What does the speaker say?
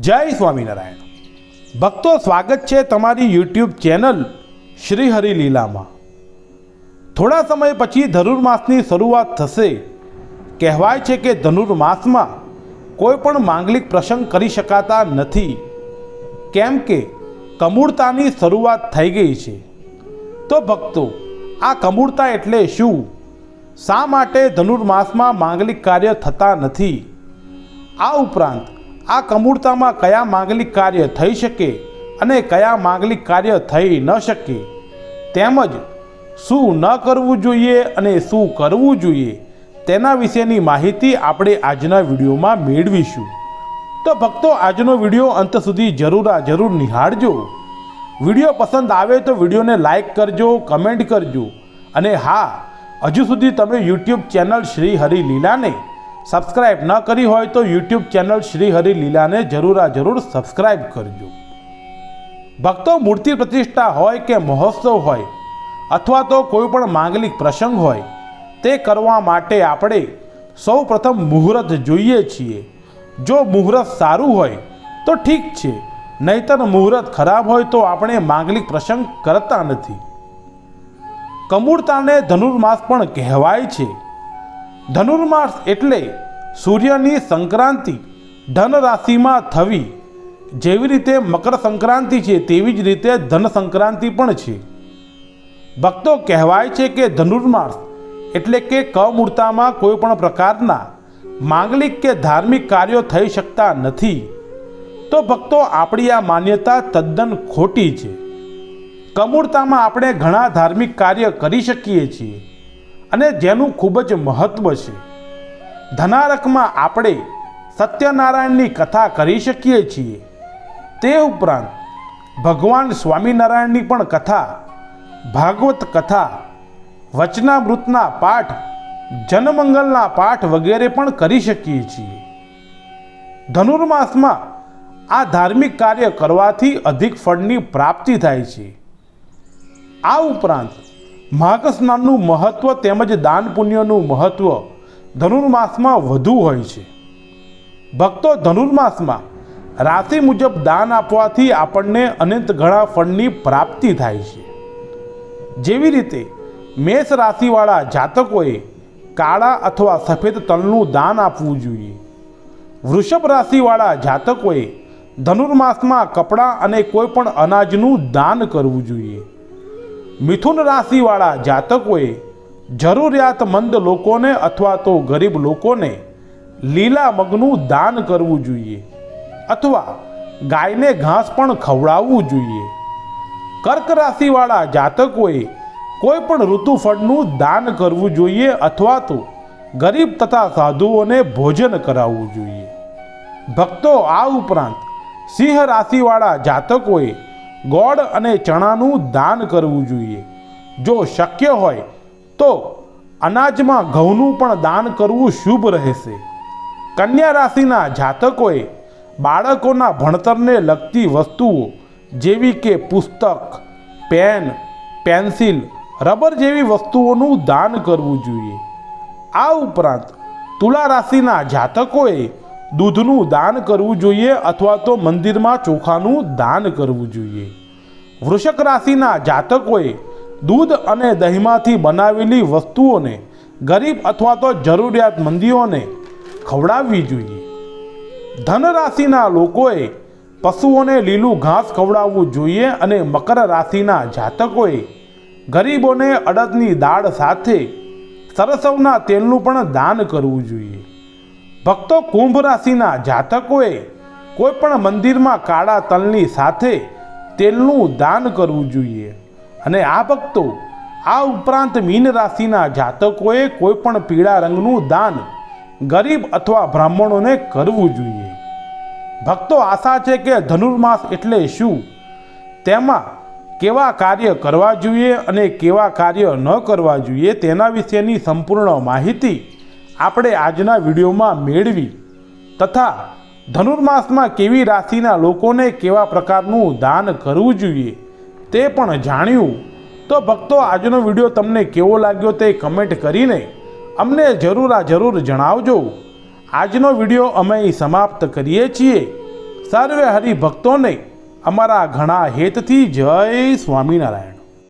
જય સ્વામિનારાયણ. ભક્તો, સ્વાગત છે તમારી યુટ્યુબ ચેનલ શ્રી હરિ લીલામાં. થોડા સમય પછી ધનુર્માસની શરૂઆત થશે. કહેવાય છે કે ધનુર્માસમાં કોઈ પણ માંગલિક પ્રસંગ કરી શકાતા નથી. કેમ કે કમૂળતાની શરૂઆત થઈ ગઈ છે. તો ભક્તો, આ કમૂળતા એટલે શું? શા માટે ધનુર્માસમાં માંગલિક કાર્ય થતા નથી? આ ઉપરાંત આ કમૂળતામાં કયા માંગલિક કાર્ય થઈ શકે અને કયા માંગલિક કાર્ય થઈ ન શકે? તેમજ શું ન કરવું જોઈએ અને શું કરવું જોઈએ? તેના વિશેની માહિતી આપણે આજના વિડીયોમાં મેળવીશું. તો ભક્તો, આજનો વીડિયો અંત સુધી જરૂર જરૂર નિહાળજો. વીડિયો પસંદ આવે તો વિડીયોને લાઇક કરજો, કમેન્ટ કરજો. અને હા, હજુ સુધી તમે યુટ્યુબ ચેનલ શ્રી હરિ લીલાને સબસ્ક્રાઇબ ન કરી હોય તો યુટ્યુબ ચેનલ શ્રી હરિ લીલાને જરૂર જરૂર સબસ્ક્રાઇબ કરજો. ભક્તો મૂર્તિ પ્રતિષ્ઠા હોય કે મહોત્સવ હોય, અથવા તો કોઈ પણ માંગલિક પ્રસંગ હોય, તે કરવા માટે આપણે સૌ પ્રથમ મુહૂર્ત જોઈએ છીએ. જો મુહૂર્ત સારું હોય, તો ઠીક છે. નહીતર મુહૂર્ત ખરાબ હોય તો આપણે માંગલિક પ્રસંગ કરતા નથી. કમૂળતાને ધનુર્માસ પણ કહેવાય છે. ધનુર્માસ એટલે સૂર્યની સંક્રાંતિ. ધન રાશિમાં થવી જેવી રીતે મકર સંક્રાંતિ છે, તેવી જ રીતે ધન સંક્રાંતિ પણ છે. ભક્તો કહેવાય છે કે ધનુર્માસ એટલે કે કમૂળતામાં કોઈ પણ પ્રકારના માંગલિક કે ધાર્મિક કાર્યો થઈ શકતા નથી. તો ભક્તો આપણી આ માન્યતા તદ્દન ખોટી છે. કમૂળતામાં આપણે ઘણા ધાર્મિક કાર્ય કરી શકીએ છીએ. અને જેનું ખૂબ જ મહત્વ છે. ધનારકમાં આપણે સત્યનારાયણની કથા કરી શકીએ છીએ. તે ઉપરાંત ભગવાન સ્વામિનારાયણની પણ કથા, ભાગવત કથા, વચનામૃતના પાઠ, જનમંગલના પાઠ વગેરે પણ કરી શકીએ છીએ. ધનુર્માસમાં આ ધાર્મિક કાર્ય કરવાથી અધિક ફળની પ્રાપ્તિ થાય છે. આ ઉપરાંત માઘ સ્નાનનું મહત્વ તેમજ દાન પુણ્યનું મહત્વ ધનુર્માસમાં વધુ હોય છે. ભક્તો ધનુર્માસમાં રાશિ મુજબ દાન આપવાથી આપણને અનંત ઘણા ફળની પ્રાપ્તિ થાય છે. જેવી રીતે મેષ રાશિવાળા જાતકોએ કાળા અથવા સફેદ તલનું દાન આપવું જોઈએ. વૃષભ રાશિવાળા જાતકોએ ધનુર્માસમાં કપડાં અને કોઈ પણ અનાજનું દાન કરવું જોઈએ. મિથુન રાશિવાળા જાતકોએ જરૂરિયાતમંદ લોકોને અથવા તો ગરીબ લોકોને લીલા મગનું દાન કરવું જોઈએ અથવા ગાયને ઘાસ પણ ખવડાવવું જોઈએ. કર્ક રાશિવાળા જાતકોએ કોઈ પણ ઋતુફળનું દાન કરવું જોઈએ અથવા તો ગરીબ તથા સાધુઓને ભોજન કરાવવું જોઈએ. ભક્તો, આ ઉપરાંત સિંહ રાશિવાળા જાતકોએ ગોળ અને ચણાનું દાન કરવું જોઈએ. જો શક્ય હોય, તો અનાજમાં ઘઉંનું પણ દાન કરવું શુભ રહેશે. કન્યા રાશિના જાતકોએ બાળકોના ભણતરને લગતી વસ્તુઓ જેવી કે પુસ્તક, પેન, પેન્સિલ, રબર જેવી વસ્તુઓનું દાન કરવું જોઈએ. આ ઉપરાંત તુલા રાશિના જાતકોએ દૂધનું દાન કરવું જોઈએ અથવા તો મંદિરમાં ચોખાનું દાન કરવું જોઈએ. વૃષક રાશિના જાતકોએ દૂધ અને દહીંમાંથી બનાવેલી વસ્તુઓને, ગરીબ અથવા તો જરૂરિયાતમંદીઓને ખવડાવવી જોઈએ. ધન રાશિના લોકોએ પશુઓને લીલું ઘાસ ખવડાવવું જોઈએ અને મકર રાશિના જાતકોએ ગરીબોને અડદની દાળ સાથે સરસવના તેલનું પણ દાન કરવું જોઈએ. ભક્તો કુંભ રાશિના જાતકોએ કોઈ પણ મંદિરમાં કાળા તલની સાથે તેલનું દાન કરવું જોઈએ. અને આ ભક્તો આ ઉપરાંત મીન રાશિના જાતકોએ કોઈ પણ પીળા રંગનું દાન ગરીબ અથવા બ્રાહ્મણોને કરવું જોઈએ. ભક્તો આશા છે કે ધનુર્માસ એટલે શું? તેમાં કેવા કાર્ય કરવા જોઈએ અને કેવા કાર્ય ન કરવા જોઈએ તેના વિશેની સંપૂર્ણ માહિતી આપણે આજના વિડીયોમાં મેળવી તથા ધનુર્માસમાં કેવી રાશિના લોકોને કેવા પ્રકારનું દાન કરવું જોઈએ તે પણ જાણ્યું. તો ભક્તો, આજનો વીડિયો તમને કેવો લાગ્યો તે કમેન્ટ કરીને અમને જરૂર આ જરૂર જણાવજો. આજનો વીડિયો અમે સમાપ્ત કરીએ છીએ. સર્વે હરિભક્તોને અમારા ઘણા હેતથી જય સ્વામિનારાયણ.